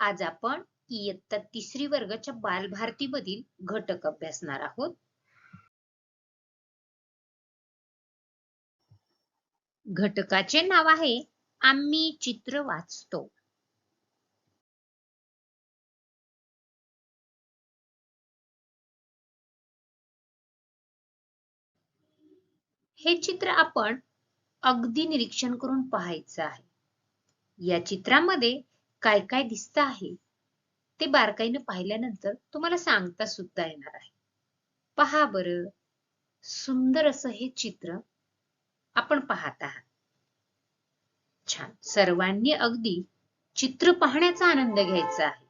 आज आपण इयत्ता तिसरी वर्गाच्या बालभारतीमधील घटक अभ्यासणार आहोत. घटकाचे नाव आहे आम्ही चित्र वाचतो. हे चित्र आपण अगदी निरीक्षण करून पाहायचं आहे. या चित्रामध्ये काय काय दिसत आहे? ते बारकाईने पाहिल्यानंतर तुम्हाला सांगता सुद्धा येणार आहे. पहा बर. सुंदर असं हे चित्र आपण पाहत आहात. छान. सर्वांनी अगदी चित्र पाहण्याचा आनंद घ्यायचा आहे.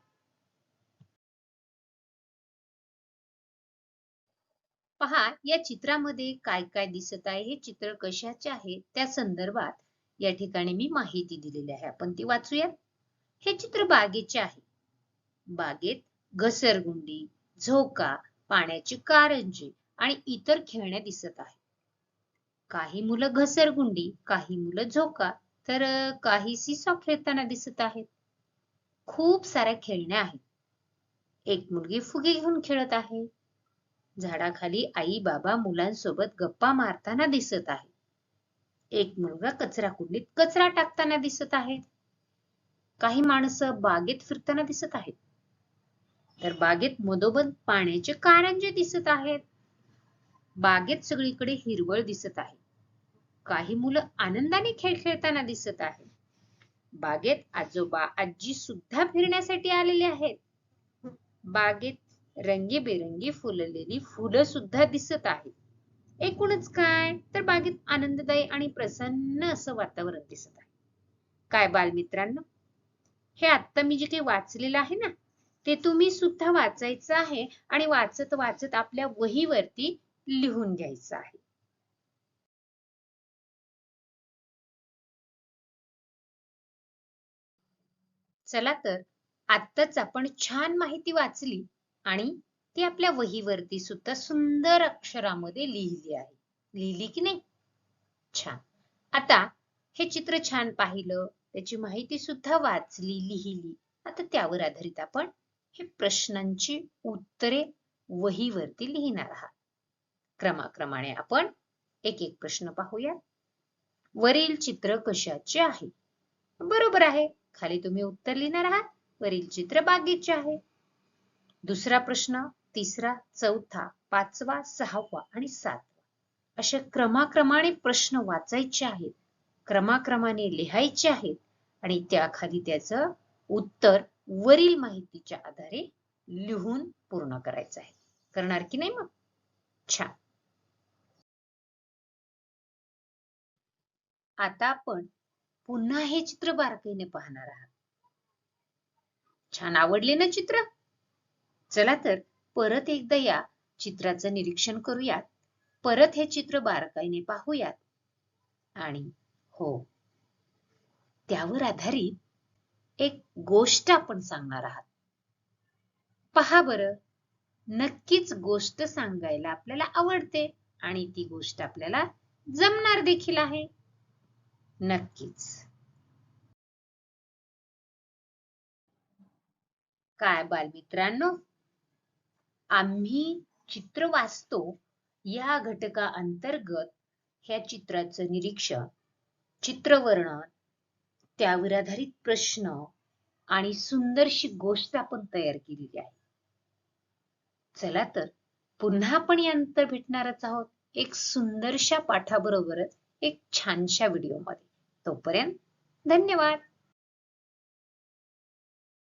पहा या चित्रामध्ये काय काय दिसत आहे? हे चित्र कशाचे आहे? त्या संदर्भात या ठिकाणी मी माहिती दिलेली आहे. आपण ती वाचूयात हे चित्र बागेचे आहे. बागेत घसरगुंडी झोका पाण्याची कारंजे आणि इतर खेळण्या दिसत आहे काही मुलं घसरगुंडी काही मुलं झोका तर काही सिसॉ खेळताना दिसत आहेत. खूप साऱ्या खेळण्या आहेत. एक मुलगी फुगे घेऊन खेळत आहे. झाडाखाली आई बाबा मुलांसोबत गप्पा मारताना दिसत आहे. एक मुलगा कचरा कुंडीत कचरा टाकताना दिसत आहे. काही माणसं बागेत फिरताना दिसत आहेत. तर बागेत मधोमध पाण्याचे कारंजे दिसत आहेत बागेत सगळीकडे हिरवळ दिसत आहे. काही मुलं आनंदाने खेळ खेळताना दिसत आहेत. बागेत आजोबा आजी सुद्धा फिरण्यासाठी आलेले आहेत. बागेत रंगीबेरंगी फुललेली फुलं सुद्धा दिसत आहेत. एकूणच काय? तर बागेत आनंददायी आणि प्रसन्न असं वातावरण दिसत आहे. काय बालमित्रांनो? हे आत्ता मी जे काही वाचलेलं आहे ना ते तुम्ही सुद्धा वाचायचं आहे आणि वाचत वाचत आपल्या वहीवरती लिहून घ्यायचं आहे. चला तर आत्ताच आपण छान माहिती वाचली आणि ती आपल्या वहीवरती सुद्धा सुंदर अक्षरामध्ये लिहिली आहे. लिहिली की नाही? छान. आता हे चित्र छान पाहिलं त्याची माहिती सुद्धा वाचली लिहिली. आता त्यावर आधारित आपण हे प्रश्नांची उत्तरे वहीवरती लिहिणार आहात. क्रमाक्रमाने आपण एक एक प्रश्न पाहूया वरील चित्र कशाचे आहे? बरोबर आहे. खाली तुम्ही उत्तर लिहिणार आहात. वरील चित्र बागेचे आहे. दुसरा प्रश्न तिसरा चौथा पाचवा सहावा आणि सातवा. अशा क्रमाक्रमाने प्रश्न वाचायचे आहेत. क्रमाक्रमाने लिहायचे आहेत. आणि त्याखाली त्याचं उत्तर वरील माहितीच्या आधारे लिहून पूर्ण करायचं आहे. करणार की नाही मग? छान. आता आपण पुन्हा हे चित्र बारकाईने पाहणार आहात. छान आवडले ना चित्र? चला तर परत एकदा या चित्राचं निरीक्षण करूयात. परत हे चित्र बारकाईने पाहूयात. आणि हो. त्यावर आधारित एक गोष्ट आपण सांगणार आहात. पहा बरं नक्कीच गोष्ट सांगायला आपल्याला आवडते आणि ती गोष्ट आपल्याला जमणार देखील आहे. नक्कीच. काय बालमित्रांनो आम्ही चित्र वाचतो या घटका अंतर्गत ह्या चित्राचं निरीक्षण चित्रवर्णन त्यावर आधारित प्रश्न आणि सुंदरशी गोष्ट आपण तयार केलेली आहे. चला तर पुन्हा आपण यानंतर भेटणारच आहोत एक सुंदरशा पाठाबरोबरच एक छानशा व्हिडिओमध्ये. तोपर्यंत धन्यवाद!